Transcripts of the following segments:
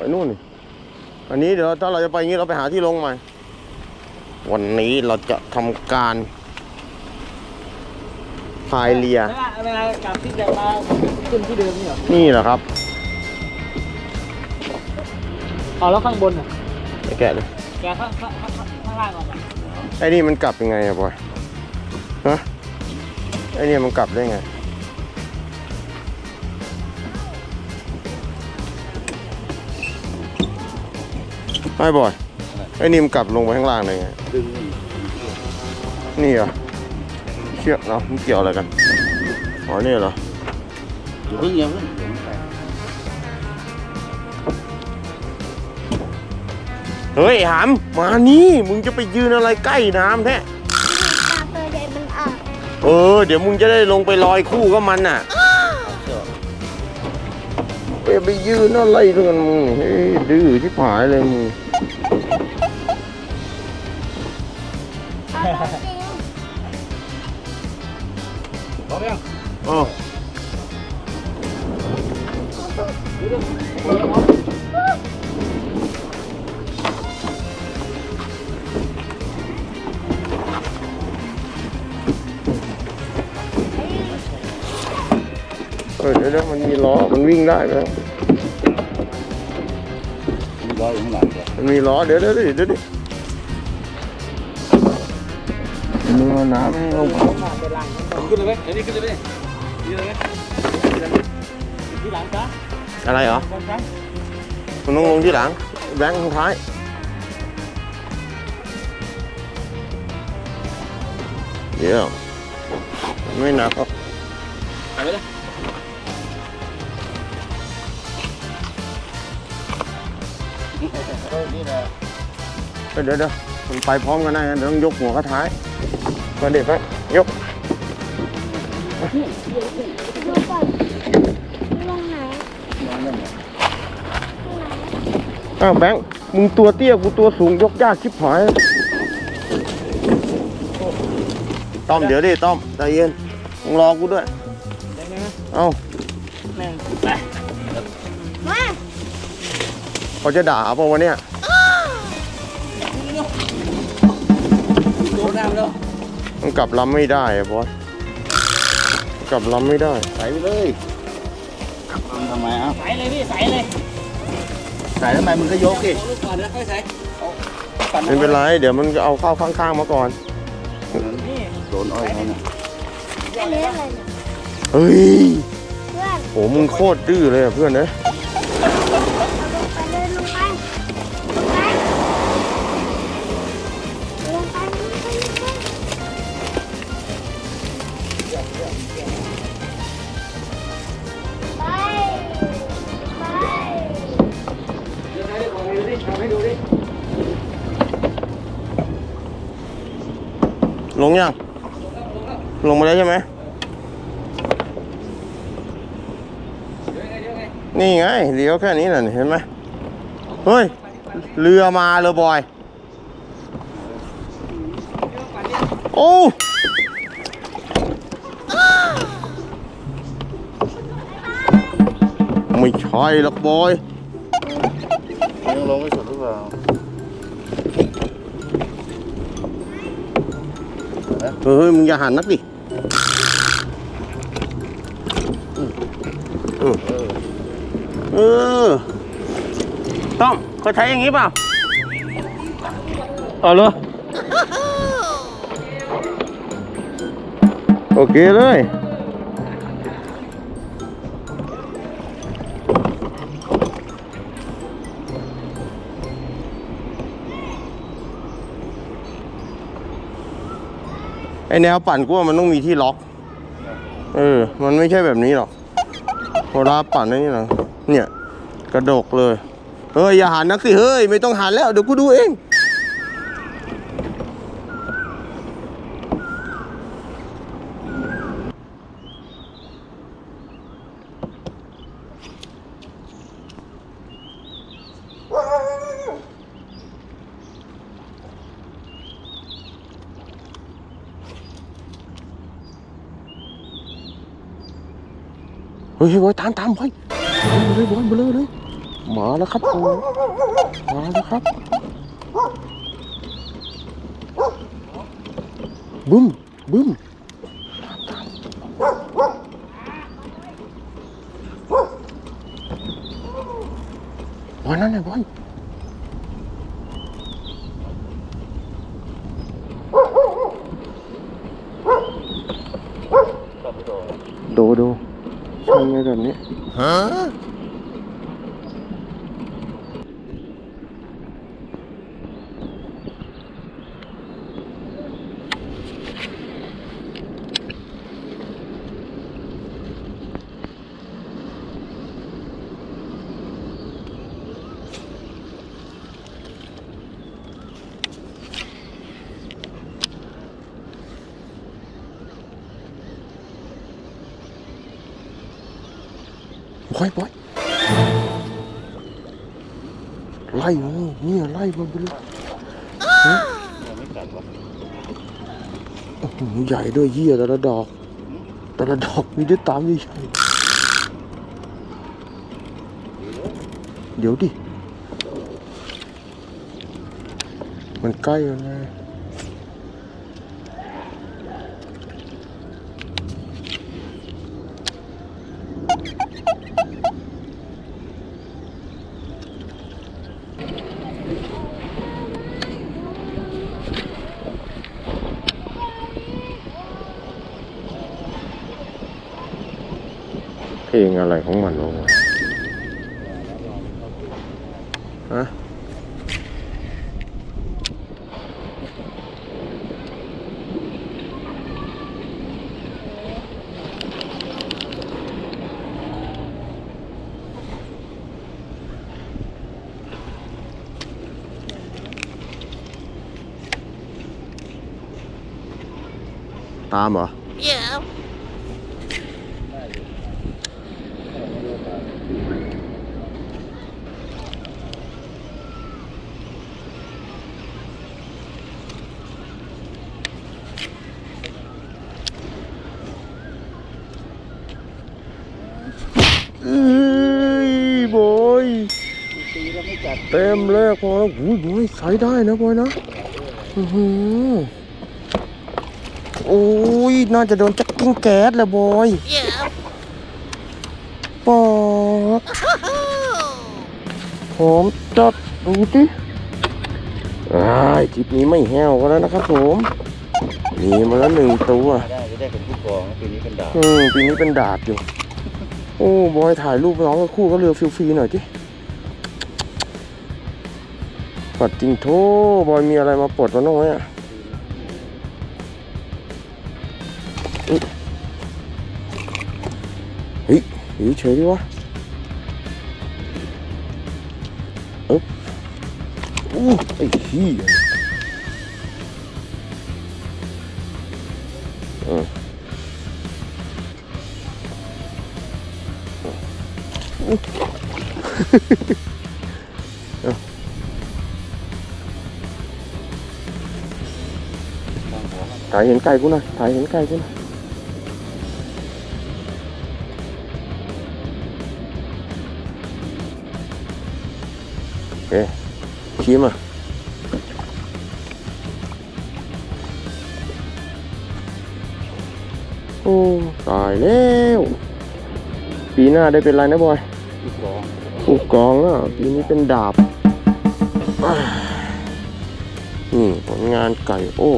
ไปนู่นนี่อันนี้เดี๋ยวถ้าเราจะไปอย่างนี้เราไปหาที่ลงใหม่ วันนี้เราจะทำการพายเรือเวลาเวลากลับที่จะมาขึ้นที่เดิมนี่เหรอนี่แหละครับอ๋อแล้วข้างบนอะไปแกะเลยแกข้างข้างข้างข้างล่างก่อนอะไอ้นี่มันกลับยังไงอะบอยฮะไอ้นี่มันกลับได้ไง ไม่บอยไอ้นี่มันกลับลงไปข้างล่างได้ไงดึงนี่เหรอเชือกเนาะมันเกี่ยวอะไรกันอ๋อนี่เหรออย่าเพิ่งอย่าเพิ่งเดี๋ยวมันแตกเฮ้ยหามมานี่มึงจะไปยืนอะไรใกล้น้ำแท้ปลาตัวใหญ่มันอะเออ เดี๋ยวมึงจะได้ลงไปลอยคู่กับมันน่ะเชือก ไปไปยืนอะไรด้วยกันมึงเฮ้ยดื้อที่ผายเลยมึงเอาตัวจริงพร้อมยังอ๋อ เออเดี๋ยวเดี๋ยวมันมีล้อ มันวิ่งได้ไหมมีร้อยอยู่ข้างหลังเดี๋ยวมันมีล้อ เดี๋ยวเดี๋ยวเดี๋ยวเดี๋ยวเดี๋ยวมึงเอาน้ำให้ลงข้างเป็นล่างขึ้นเลยไหมเดี๋ยวนี้ขึ้นเลยไหมขึ้นเลยไหมที่หลังจ้ะอะไรเหรอบนจ้ะมันต้องลงที่หลัง แบงค์ข้างท้ายเดี๋ยวไม่หนักหรอกไปเลย นี่แหละเดี๋ยวเดี๋ยวมันไปพร้อมกันได้นะเดี๋ยวต้องยกหัวกระท้ายมาเด็ดไปยกดูก่อนลงไหนน้องนั่นเนี่ยอ้าวแบงค์มึงตัวเตี้ยกูตัวสูงยกยากชิบหายต้อมเดี๋ยวดิต้อมใจเย็นมึงรอกูด้วย ได้ไหมเอาหนึ่งไปมา เขาจะด่าเปล่าวะเนี่ยโดนน้ำแล้วมันกลับลำไม่ได้อะบอสกลับลำไม่ได้ ใส่ไปเลยทำทำไมอะใส่เลยพี่ใส่เลยใส่ทำไมมึงก็ยกดิเอาลูกก่อนนะค่อยใส่ไม่เป็นไร เดี๋ยวมันก็เอาเข้าข้างๆมาก่อนนี่โดนอ้อยเขาเนี่ยอันนี้อะไรเนี่ยเฮ้ยเพื่อนโหมึงโคตรดื้อเลยอะเพื่อนเอ้ย ลงยัง ลงมาแล้วใช่ไหม นี่ไงเลี้ยวแค่นี้น่ะเห็นไหมเฮ้ย เรือมาเลยบอย โอ้ไม่ใช่หรอกบอยยังลงไม่สุ เปล่าเฮ้ยมึงอย่าหันนักดิเออเออต้อมเขาใช้อย่างนี้เปล่าเอาเลยโอเคเลย ไอแนวปั่นกูว่ามันต้องมีที่ล็อก เออ มันไม่ใช่แบบนี้หรอกเวลาปั่นนี่นะเนี่ย กระดกเลย เฮ้ยอย่าหันนักสิ เฮ้ย ไม่ต้องหันแล้ว เดี๋ยวกูดูเอง ฮ้ยบอยตามตามบอยบอยเลยบอยบอยเลยเลยมาแล้วครับมมาแล้วครับบึ้มบึ้มบอยนั่นไงบอยโดโด ทำไงแบบนี้บอยบอยไล่มันเนี่ยไล่มันไปเลยฮะไม่กัดวะโอ้โหใหญ่ด้วยเหี้ยแต่ละดอก แต่ละดอกมีได้ตามใหญ่ๆเดี๋ยวดิ มันใกล้แล้วนะ เพลงอะไรของมันวะฮะตามเหรอ เอ้ยบอย ตีแล้วไม่กัด เต็มแรกพอแล้วอุ้ยบอยใส่ได้นะบอยนะอื้อหือโอ้ยน่าจะโดนจักกิ้งแก๊สแหละบอยปอดผมจัดดูสิอ้ายคลิปนี้ไม่แห้วกันแล้วนะครับผมมีมาแล้วหนึ่งตัวได้จะได้เป็นผู้กองปีนี้เป็นดาบอืมปีนี้เป็นดาบอยู่ โอ้บอยถ่ายรูปน้องกับคู่ก็เรือฟิลฟรีหน่อยดิ ปัดจริงโทบอยมีอะไรมาปลดมันบ้างไหมอะอุ๊ยเฮ้ยอยู่เฉยดิวะเอ๊บอู้ไอ้เหี้ยเออ ถ่ายเห็นไก่กูหน่อยถ่ายเห็นไก่กูหน่อยโอเคชี้มาโอ้ตายแล้วปีหน้าได้เป็นไรนะบอยผู้กองผู้กองอะปีนี้เป็นดาบนี่ผลงานไก่โอ้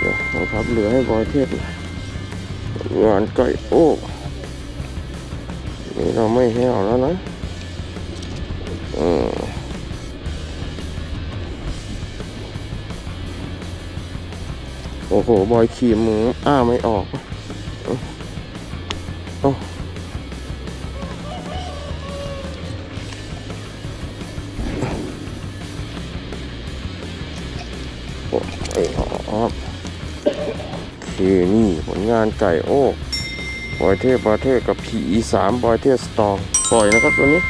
เดี๋ยวเอาพับเหลือให้บอยเทศหน่อยผลงานไก่โอ้นี่เราไม่แห้วแล้วนะอืมโอ้โห บอยขี่มืออ้าไม่ออก โอ้ คือนี่ผลงานไก่โอ้บอยเทพบอยเทพกับผีสามบอยเทพสตองปล่อยนะครับตัวนี้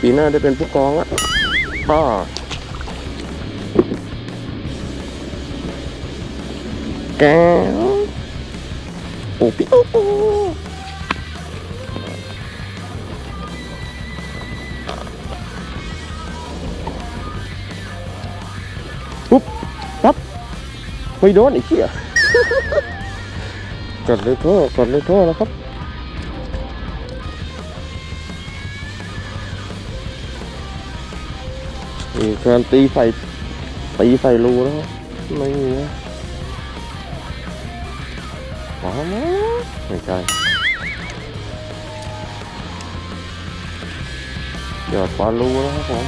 ปีหน้าได้เป็นผู้กองละป้าแกโอ้ปี้ปุ๊บปั๊บไม่โดนไอ้เหี้ย กดเลยโทษกดเลยโทษนะครับนี่การตีใส่ตีใส่รูแล้วไม่มีนะมามาไม่ใช่หยอดปลารูแล้วครับผม